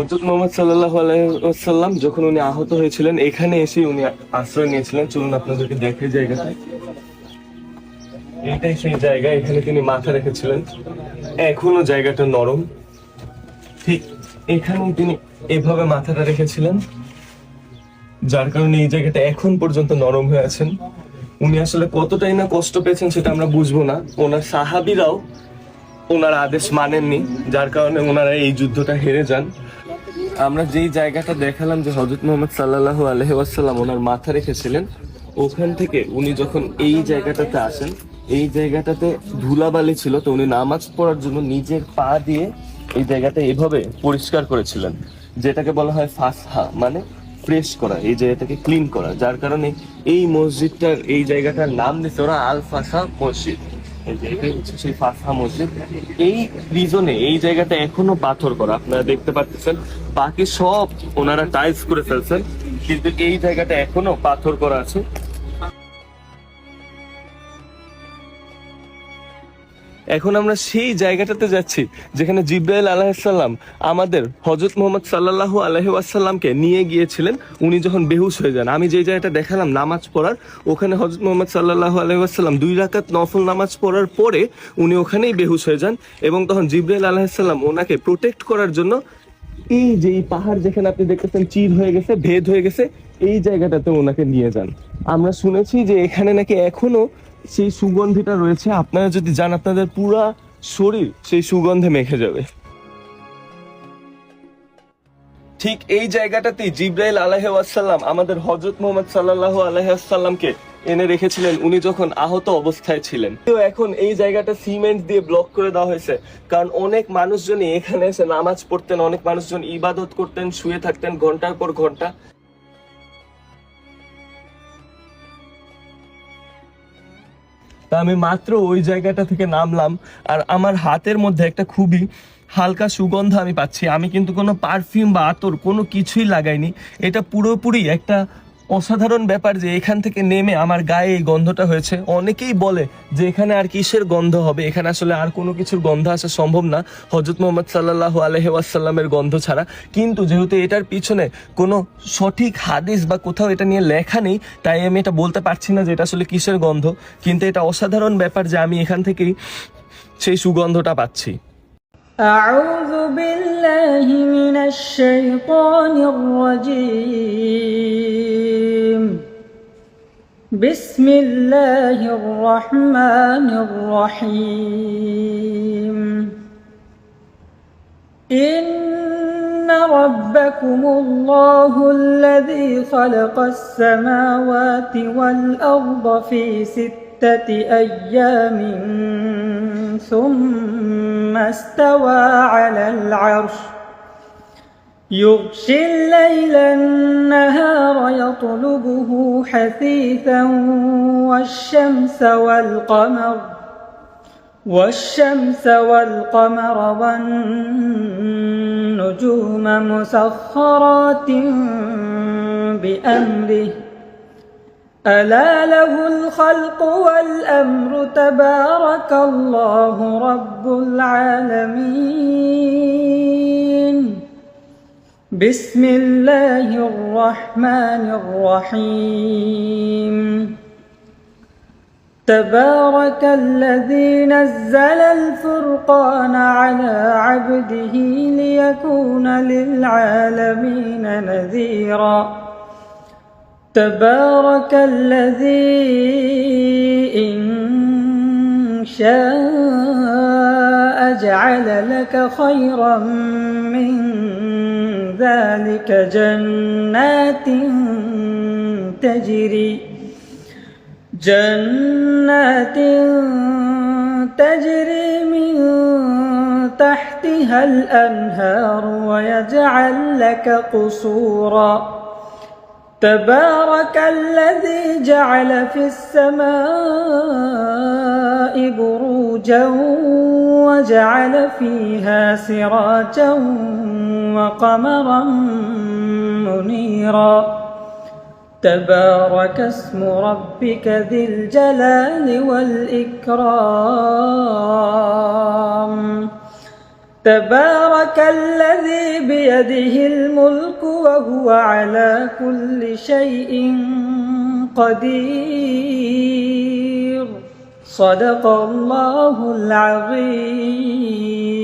হজরত মোহাম্মদ সাল্লাহ আলাইসাল্লাম যখন উনি আহত হয়েছিলেন, এখানে এসে উনি আশ্রয় নিয়েছিলেন। চলুন আপনাদেরকে দেখে জায়গাটা এটাই সেই জায়গা, এখানে তিনি মাথা রেখেছিলেন। এখনও জায়গাটা নরম। ঠিক এখানে তিনি এভাবে মাথাটা রেখেছিলেন, যার কারণে এই জায়গাটা এখন পর্যন্ত নরম হয়ে আছেন। উনি আসলে কতটাই না কষ্ট পেয়েছেন সেটা আমরা বুঝব না। ওনার সাহাবিরাও ওনার আদেশ মানেননি, যার কারণে ওনারা এই যুদ্ধটা হেরে যান। আমরা যেই জায়গাটা দেখালাম যে হজরত মোহাম্মদ সাল্লাহ আলহি ওয়াসাল্লাম ওনার মাথা রেখেছিলেন, ওখান থেকে উনি যখন এই জায়গাটাতে আসেন, এই জায়গাটাতে ধুলাবালি ছিল, তো উনি নামাজ পড়ার জন্য নিজের পা দিয়ে এই জায়গাটা এভাবে পরিষ্কার করেছিলেন, যেটাকে বলা হয় ফাসহা মানে ফ্রেশ করা, এই জায়গাটাকে ক্লিন করা, যার কারণে এই মসজিদটার, এই জায়গাটার নাম দিচ্ছে ওরা আল ফাসা মসজিদ। সেই ফাসহা মসজিদ। এই রিজনে এই জায়গাটা এখনও পাথর করা, আপনারা দেখতে পাচ্ছেন। বাকি সব ওনারা টাইলস করে ফেলছেন। কিন্তু এই জায়গাটা এখনও পাথর করা আছে। এখন আমরা সেই জায়গাটাতে যাচ্ছি যেখানে জিব্রাইল আলাহিসাল্লাম আমাদের হজরত মোহাম্মদ সাল্লাহ আলহি আসাল্লামকে নিয়ে গিয়েছিলেন। উনি যখন বেহুশ হয়ে যান, আমি যে জায়গাটা দেখালাম নামাজ পড়ার, ওখানে হজরত মোহাম্মদ সাল্লাহ আলহিউসাল্লাম দুই রাকাত নফল নামাজ পড়ার পরে উনি ওখানেই বেহুশ হয়ে যান এবং তখন জিব্রাইল আলাহিসাল্লাম ওনাকে প্রোটেক্ট করার জন্য এই যে এই পাহাড় যেখানে আপনি দেখতেছেন চির হয়ে গেছে, ভেদ হয়ে গেছে, এই জায়গাটাতে ওনাকে নিয়ে যান। আমরা শুনেছি যে এখানে নাকি এখনও সেই সুগন্ধিটা রয়েছে, আপনারা যদি যান, আপনাদের পুরা শরীর সেই সুগন্ধে মেখে যাবে। ঠিক এই জায়গাটাতেই জিব্রাইল আলাহাসাল্লাম আমাদের হজরত মোহাম্মদ সাল্লাহ আলাহাসাল্লামকে এনে রেখেছিলেন। উনি যখন আহত অবস্থায় ছিলেন। তো এখন এই জায়গাটা সিমেন্ট দিয়ে ব্লক করে দেওয়া হয়েছে। কারণ অনেক মানুষজনই এখানে এসে নামাজ পড়তেন, অনেক মানুষজন ইবাদত করতেন, শুয়ে থাকতেন ঘণ্টার পর ঘণ্টা। তা আমি মাত্র ওই জায়গাটা থেকে নামলাম, আর আমার হাতের মধ্যে একটা খুবই হালকা সুগন্ধ আমি পাচ্ছি। আমি কিন্তু কোনো পারফিউম বা আতর কোনো কিছুই লাগাইনি। এটা পুরোপুরি একটা অসাধারণ ব্যাপার যে এখান থেকে নেমে আমার গায়ে এই গন্ধটা হয়েছে। অনেকেই বলে যে এখানে আর কিসের গন্ধ হবে? এখানে আসলে আর কোনো কিছুর গন্ধ আসা সম্ভব না। হজরত মোহাম্মদ সাল্লাহ আলহাসাল্লামের গন্ধ ছাড়া। কিন্তু যেহেতু এটার পিছনে কোনো সঠিক হাদিস বা কোথাও এটা নিয়ে লেখা নেই, তাই আমি এটা বলতে পারছি না যে এটা আসলে কিসের গন্ধ। কিন্তু এটা অসাধারণ ব্যাপার যে আমি এখান থেকেই সেই সুগন্ধটা পাচ্ছি। أعوذ بالله من الشيطان الرجيم. بسم الله الرحمن الرحيم. إن ربكم الله الذي خلق السماوات والأرض في ستة أيام ثم استوى على العرش. يغشي الليل النهار يطلبه حثيثا والشمس والقمر والشمس والقمر والنجوم مسخرات بأمره. ألا له الخلق والأمر تبارك الله رب العالمين. بسم الله الرحمن الرحيم. تبارك الذي نزل الفرقان على عبده ليكون للعالمين نذيرا. تبارك الذي إن شاء جعل لك خيرا من ذلك جنات تجري جنات تجري من تحتها الأنهار ويجعل لك قصورا تبارك الذي جعل في السماء بروجا وجعل فيها سراجا وقمرا منيرا. تبارك اسم ربك ذي الجلال والإكرام. تبارك الذي بيده الملك وهو على كل شيء قدير. صدق الله العظيم.